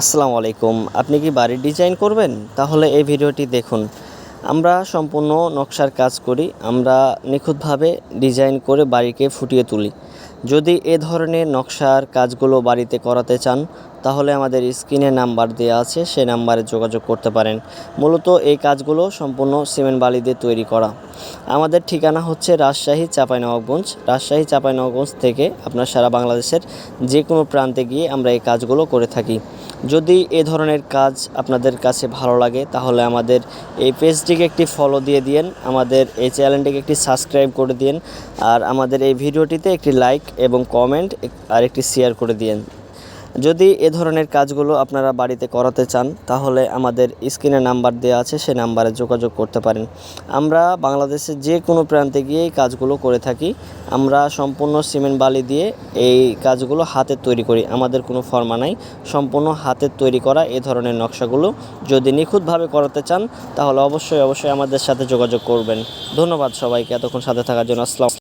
আসসালামু আলাইকুম। আপনি কি বাড়ির ডিজাইন করবেন? তাহলে এই ভিডিওটি দেখুন। আমরা সম্পূর্ণ নকশার কাজ করি। আমরা নিখুঁতভাবে ডিজাইন করে বাড়িকে ফুটিয়ে তুলি। যদি এ ধরনের নকশার কাজগুলো বাড়িতে করাতে চান, তাহলে আমাদের স্ক্রিনে নাম্বার দেওয়া আছে। সেই নাম্বারে যোগাযোগ করতে পারেন। মূলত এই কাজগুলো সম্পূর্ণ সিমেন্ট বালি দিয়ে তৈরি করা। আমাদের ঠিকানা হচ্ছে রাজশাহী চাঁপাইনবাবগঞ্জ। রাজশাহী চাঁপাইনবাবগঞ্জ থেকে আপনার সারা বাংলাদেশের যে কোনো প্রান্তে গিয়ে আমরা এই কাজগুলো করে থাকি। যদি এ ধরনের কাজ আপনাদের কাছে ভালো লাগে, তাহলে আমাদের এই পেজটিকে একটি ফলো দিয়ে দিন আমাদের এই চ্যানেলটিকে একটি সাবস্ক্রাইব করে দিন আর আমাদের এই ভিডিওটিতে একটি লাইক এবং কমেন্ট আর একটি শেয়ার করে দিন যদি এ ধরনের কাজগুলো আপনারা বাড়িতে করাতে চান, তাহলে আমাদের স্ক্রিনে নাম্বার দেওয়া আছে সেই নাম্বারে যোগাযোগ করতে পারেন। আমরা বাংলাদেশের যে কোনো প্রান্তে গিয়ে এই কাজগুলো করে থাকি। আমরা সম্পূর্ণ সিমেন্ট বালি দিয়ে এই কাজগুলো হাতে তৈরি করি। আমাদের কোনো ফর্মা নাই। সম্পূর্ণ হাতের তৈরি করা এ ধরনের নকশাগুলো যদি নিখুঁতভাবে করাতে চান, তাহলে অবশ্যই অবশ্যই আমাদের সাথে যোগাযোগ করবেন। ধন্যবাদ সবাইকে, এতক্ষণ সাথে থাকার জন্য। আসসালাম